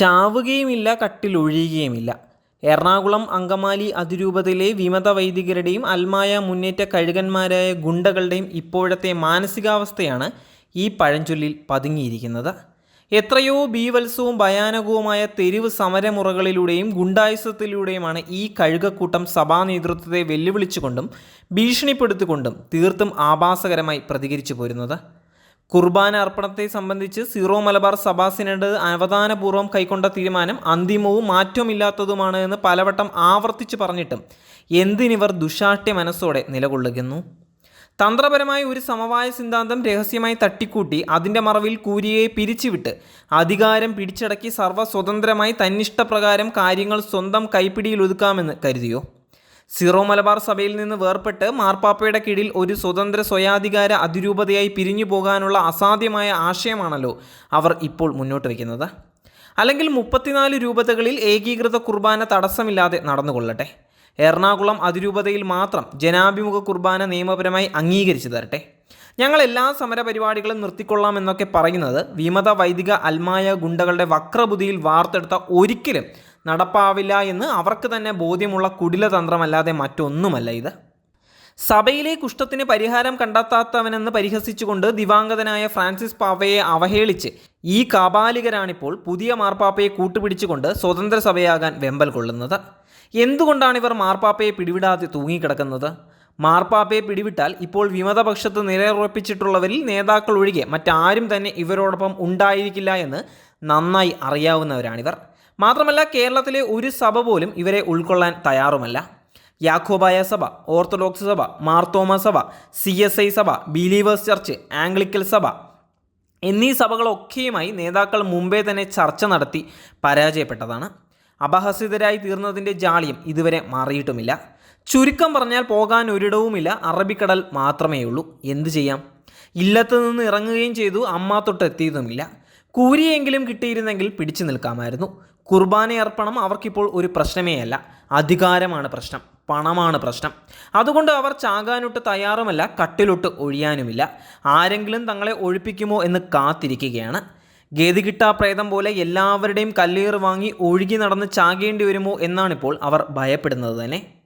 ചാവുകയുമില്ല കട്ടിലൊഴിയുകയുമില്ല എറണാകുളം അങ്കമാലി അതിരൂപതയിലെ വിമത വൈദികരുടെയും അൽമായ മുന്നേറ്റ കഴുകന്മാരായ ഗുണ്ടകളുടെയും ഇപ്പോഴത്തെ മാനസികാവസ്ഥയാണ് ഈ പഴഞ്ചൊല്ലിൽ പതുങ്ങിയിരിക്കുന്നത്. എത്രയോ ബീവത്സവും ഭയാനകവുമായ തെരുവ് സമരമുറകളിലൂടെയും ഗുണ്ടായുസത്തിലൂടെയുമാണ് ഈ കഴുകക്കൂട്ടം സഭാ നേതൃത്വത്തെ വെല്ലുവിളിച്ചുകൊണ്ടും ഭീഷണിപ്പെടുത്തിക്കൊണ്ടും തീർത്തും ആഭാസകരമായി പ്രതികരിച്ചു പോരുന്നത് കുർബാന അർപ്പണത്തെ സംബന്ധിച്ച് സീറോ മലബാർ സഭാ സിനഡ് അവധാനപൂർവം കൈക്കൊണ്ട തീരുമാനം അന്തിമവും മാറ്റമില്ലാത്തതുമാണ് എന്ന് പലവട്ടം ആവർത്തിച്ച് പറഞ്ഞിട്ടും എന്തിനിവർ ദുശാഠ്യ മനസ്സോടെ നിലകൊള്ളുന്നു? തന്ത്രപരമായ ഒരു സമവായ സിദ്ധാന്തം രഹസ്യമായി തട്ടിക്കൂട്ടി അതിന്റെ മറവിൽ കൂരിയെ പിരിച്ചുവിട്ട് അധികാരം പിടിച്ചടക്കി സർവസ്വതന്ത്രമായി തന്നിഷ്ടപ്രകാരം കാര്യങ്ങൾ സ്വന്തം കൈപ്പിടിയിൽ ഒതുക്കാമെന്ന് കരുതിയോ? സീറോ മലബാർ സഭയിൽ നിന്ന് വേർപെട്ട് മാർപ്പാപ്പയുടെ കീഴിൽ ഒരു സ്വതന്ത്ര സ്വയാധികാര അതിരൂപതയായി പിരിഞ്ഞു പോകാനുള്ള അസാധ്യമായ ആശയമാണല്ലോ അവർ ഇപ്പോൾ മുന്നോട്ട് വയ്ക്കുന്നത് അല്ലെങ്കിൽ മുപ്പത്തിനാല് രൂപതകളിൽ ഏകീകൃത കുർബാന തടസ്സമില്ലാതെ നടന്നുകൊള്ളട്ടെ. എറണാകുളം അതിരൂപതയിൽ മാത്രം ജനാഭിമുഖ കുർബാന നിയമപരമായി അംഗീകരിച്ചു തരട്ടെ. ഞങ്ങൾ എല്ലാ സമരപരിപാടികളും നിർത്തിക്കൊള്ളാം എന്നൊക്കെ പറയുന്നത് വിമത വൈദിക അൽമായ ഗുണ്ടകളുടെ വക്രബുദ്ധിയിൽ വാർത്തെടുത്ത ഒരിക്കലും നടപ്പാവില്ല എന്ന് അവർക്ക് തന്നെ ബോധ്യമുള്ള കുടിലതന്ത്രമല്ലാതെ മറ്റൊന്നുമല്ല ഇത്. സഭയിലെ കുഷ്ഠത്തിന് പരിഹാരം കണ്ടെത്താത്തവനെന്ന് പരിഹസിച്ചുകൊണ്ട് ദിവാംഗതനായ ഫ്രാൻസിസ് പാവയെ അവഹേളിച്ച് ഈ കാപാലികരാണിപ്പോൾ പുതിയ മാർപ്പാപ്പയെ കൂട്ടുപിടിച്ചുകൊണ്ട് സ്വതന്ത്ര സഭയാകാൻ വെമ്പൽ കൊള്ളുന്നത്. എന്തുകൊണ്ടാണ് ഇവർ മാർപ്പാപ്പയെ പിടിവിടാതെ തൂങ്ങിക്കിടക്കുന്നത്? മാർപ്പാപ്പയെ പിടിവിട്ടാൽ ഇപ്പോൾ വിമതപക്ഷത്ത് നിലയുറപ്പിച്ചിട്ടുള്ളവരിൽ നേതാക്കൾ ഒഴികെ മറ്റാരും തന്നെ ഇവരോടൊപ്പം ഉണ്ടായിരിക്കില്ല എന്ന് നന്നായി അറിയാവുന്നവരാണിവർ. മാത്രമല്ല കേരളത്തിലെ ഒരു സഭ പോലും ഇവരെ ഉൾക്കൊള്ളാൻ തയ്യാറുമല്ല. യാക്കോബായ സഭ ഓർത്തഡോക്സ് സഭ മാർത്തോമ സഭ സി എസ് ഐ സഭ ബിലീവേഴ്സ് ചർച്ച് ആംഗ്ലിക്കൽ സഭ എന്നീ സഭകളൊക്കെയുമായി നേതാക്കൾ മുമ്പേ തന്നെ ചർച്ച നടത്തി പരാജയപ്പെട്ടതാണ്. അപഹസിതരായി തീർന്നതിന്റെ ജാളിയം ഇതുവരെ മാറിയിട്ടുമില്ല. ചുരുക്കം പറഞ്ഞാൽ പോകാൻ ഒരിടവുമില്ല അറബിക്കടൽ മാത്രമേ ഉള്ളൂ എന്തു ചെയ്യാം? ഇല്ലത്ത് നിന്ന് ഇറങ്ങുകയും ചെയ്തു അമ്മ തൊട്ട് എത്തിയതുമില്ല കൂരിയെങ്കിലും കിട്ടിയിരുന്നെങ്കിൽ പിടിച്ചു നിൽക്കാമായിരുന്നു. കുർബാന അർപ്പണം അവർക്കിപ്പോൾ ഒരു പ്രശ്നമേ അല്ല. അധികാരമാണ് പ്രശ്നം. പണമാണ് പ്രശ്നം. അതുകൊണ്ട് അവർ ചാകാനൊട്ട് തയ്യാറുമല്ല കട്ടിലൊട്ട് ഒഴിയാനുമില്ല. ആരെങ്കിലും തങ്ങളെ ഒഴിപ്പിക്കുമോ എന്ന് കാത്തിരിക്കുകയാണ്. ഗതികിട്ടാ പ്രേതം പോലെ എല്ലാവരുടെയും കല്ലേറ് വാങ്ങി ഒഴുകി നടന്ന് ചാകേണ്ടി വരുമോ എന്നാണിപ്പോൾ അവർ ഭയപ്പെടുന്നത് തന്നെ.